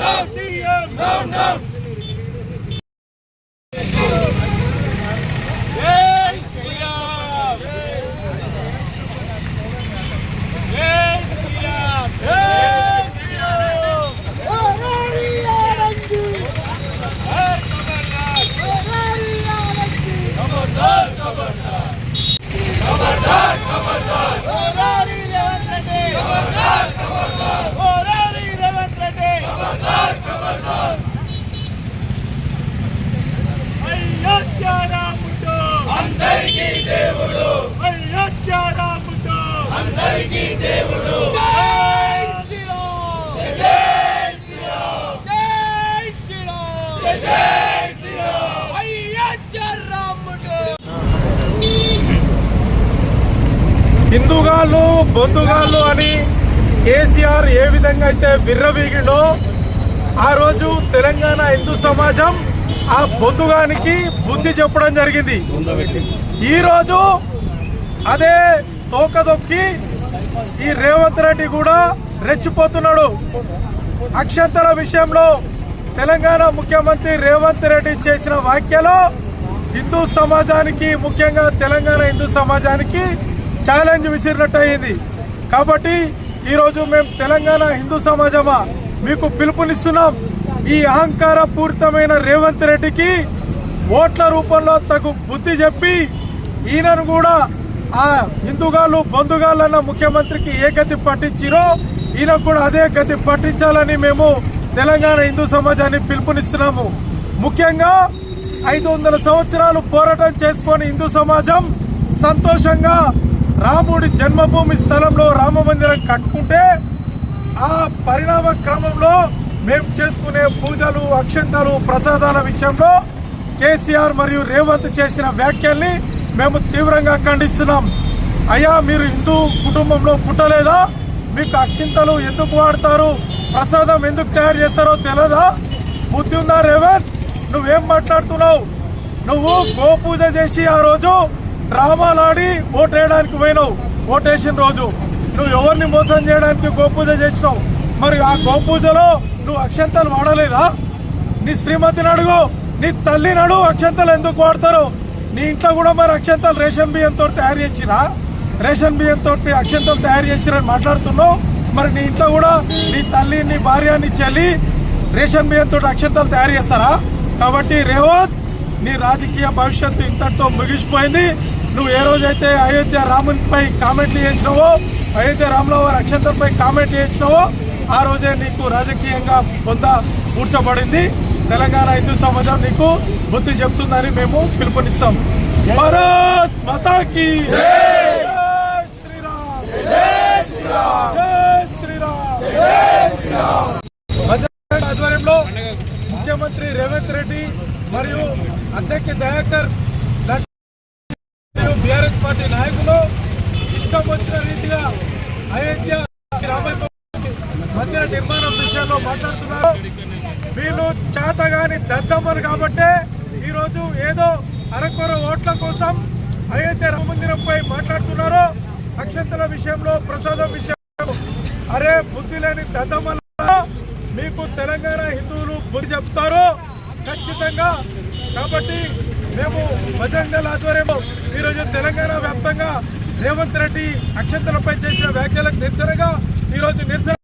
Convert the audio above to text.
जिंदाबाद అయోధ్య రాముడు అందరికీ దేవుడు. జై శ్రీరామ్. జై శ్రీరామ్ జై శ్రీరామ్ జై శ్రీరామ్ అయోధ్య రాముడు హిందూగాళ్ళు బొందుగాళ్ళు అని కేసీఆర్ ఏ విధంగా అయితే విర్రవీగిండో ఆ రోజు తెలంగాణ హిందూ సమాజం ఆ బొందుగానికి బుద్ధి చెప్పడం జరిగింది. ఈరోజు అదే తోకదొక్కి ఈ రేవంత్ రెడ్డి కూడా రెచ్చిపోతున్నాడు. అక్షంతల విషయంలో తెలంగాణ ముఖ్యమంత్రి రేవంత్ రెడ్డి చేసిన వ్యాఖ్యలో హిందూ సమాజానికి ముఖ్యంగా తెలంగాణ హిందూ సమాజానికి ఛాలెంజ్ విసిరినట్టు అయింది కాబట్టి ఈరోజు మేము తెలంగాణ హిందూ సమాజమా? మీకు పిలుపునిస్తున్నాం. ఈ అహంకార పూరితమైన రేవంత్ రెడ్డికి ఓట్ల రూపంలో తగు బుద్ధి చెప్పి ఈయనను కూడా ఆ హిందూగాళ్ళు బంధుగాళ్ళన్న ముఖ్యమంత్రికి ఏ గతి పట్టించిరో ఈయన కూడా అదే గతి పట్టించాలని మేము తెలంగాణ హిందూ సమాజాన్ని పిలుపునిస్తున్నాము. ముఖ్యంగా ఐదు వందల సంవత్సరాలు పోరాటం చేసుకొని హిందూ సమాజం సంతోషంగా రాముడి జన్మభూమి స్థలంలో రామ మందిరం కట్టుకుంటే ఆ పరిణామ క్రమంలో మేము చేసుకునే పూజలు అక్షంతలు ప్రసాదాల విషయంలో కేసీఆర్ మరియు రేవంత్ చేసిన వ్యాఖ్యల్ని మేము తీవ్రంగా ఖండిస్తున్నాం. అయ్యా మీరు హిందూ కుటుంబంలో పుట్టలేదా? మీకు అక్షింతలు ఎందుకు వాడతారు? ప్రసాదం ఎందుకు తయారు చేస్తారో తెలియదా బుద్ధి ఉందా రేవంత్ నువ్వేం మాట్లాడుతున్నావు? నువ్వు గోపూజ చేసి ఆ రోజు డ్రామాలాడి ఓటేయడానికి పోయినావు. ఓటేసిన రోజు. నువ్వు ఎవరిని మోసం చేయడానికి గోపూజ చేసినావు? మరి ఆ గోపూజలో నువ్వు అక్షంతలు వాడలేదా? నీ శ్రీమతిని అడుగు. నీ తల్లిని అడుగు. అక్షంతలు ఎందుకు వాడతారు? నీ ఇంట్లో కూడా మరి అక్షంతలు రేషన్ బియ్యంతో తయారు చేసిరా? రేషన్ బియ్యంతో అక్షంతలు తయారు చేసిరని మాట్లాడుతున్నావు? మరి నీ ఇంట్లో కూడా నీ తల్లి నీ భార్య నీ చెల్లి రేషన్ బియ్యంతో అక్షంతలు తయారు చేస్తారా? కాబట్టి రేవంత్ నీ రాజకీయ భవిష్యత్తు ఇంతటితో ముగిసిపోయింది. నువ్వు ఏ రోజైతే అయోధ్య రామునిపై కామెంట్లు చేసినావో అయోధ్య రాముల వారి అక్షంతలపై కామెంట్లు చేసినావో ఆ రోజే నీకు రాజకీయంగా పొంద కూర్చోబడింది తెలంగాణ హిందూ సమాజం నీకు బుద్ధి చెప్తుందని మేము పిలుపునిస్తాం. భారత్ మతాకి! శ్రీరామ్ శ్రీరామ్! శ్రీరామ్ ఆధ్వర్యంలో ముఖ్యమంత్రి రేవంత్ రెడ్డి మరియు అధ్యక్ష దయాకర్ మరియు బీఆర్ఎస్ పార్టీ నాయకులు ఇష్టం వచ్చిన రీతిగా అయోధ్య రామాయణ మందిర నిర్మాణం విషయంలో మాట్లాడుతున్నారు. వీళ్ళు చేతగాని దద్దమ్మలు కాబట్టే ఈరోజు ఏదో అరకొర ఓట్ల కోసం అయోధ్య రామమందిరంపై మాట్లాడుతున్నారో మాట్లాడుతున్నారు అక్షంతల విషయంలో ప్రసాదం విషయంలో అరే బుద్ధి లేని దద్దమ్మల మీకు తెలంగాణ హిందువులు బుద్ధి చెప్తారు ఖచ్చితంగా. కాబట్టి మేము బజరంగల్ ఆధ్వర్యంలో ఈరోజు తెలంగాణ వ్యాప్తంగా రేవంత్ రెడ్డి అక్షంతలపై చేసిన వ్యాఖ్యలకు నిరసనగా ఈరోజు నిరసన